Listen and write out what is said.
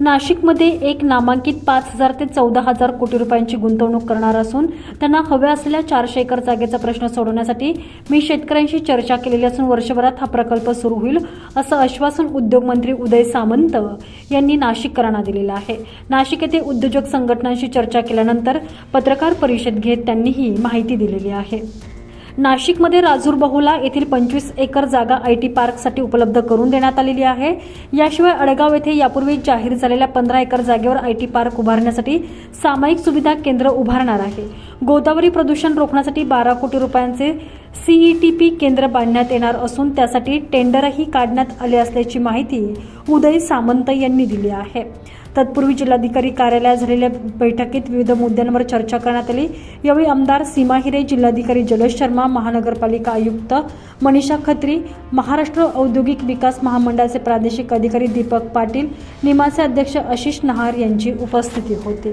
नाशिकमध्ये एक नामांकित पाच हजार ते चौदा हजार कोटी रुपयांची गुंतवणूक करणार असून त्यांना हव्या असलेल्या चारशे एकर जागेचा प्रश्न सोडवण्यासाठी मी शेतकऱ्यांशी चर्चा केलेली असून वर्षभरात हा प्रकल्प सुरू होईल असं आश्वासन उद्योगमंत्री उदय सामंत यांनी नाशिककरांना दिलेलं आहे. नाशिक येथे उद्योजक संघटनांशी चर्चा केल्यानंतर पत्रकार परिषद घेत त्यांनी ही माहिती दिलेली आहे. नाशिकमध्ये राजूर बहुला येथील पंचवीस एकर जागा आय टी पार्कसाठी उपलब्ध करून देण्यात आलेली आहे. याशिवाय अडगाव येथे यापूर्वी जाहीर झालेल्या पंधरा एकर जागेवर आय टी पार्क उभारण्यासाठी सामायिक सुविधा केंद्र उभारणार आहे. गोदावरी प्रदूषण रोखण्यासाठी बारा कोटी रुपयांचे सीईटीपी केंद्र बांधण्यात येणार असून त्यासाठी टेंडरही काढण्यात आले असल्याची माहिती उदय सामंत यांनी दिली आहे. तत्पूर्वी जिल्हाधिकारी कार्यालयात झालेल्या बैठकीत विविध मुद्द्यांवर चर्चा करण्यात आली. यावेळी आमदार सीमा हिरे जिल्हाधिकारी जलज शर्मा महानगरपालिका आयुक्त मनीषा खत्री महाराष्ट्र औद्योगिक विकास महामंडळाचे प्रादेशिक अधिकारी दीपक पाटील निमाचे अध्यक्ष आशिष नहार यांची उपस्थिती होती.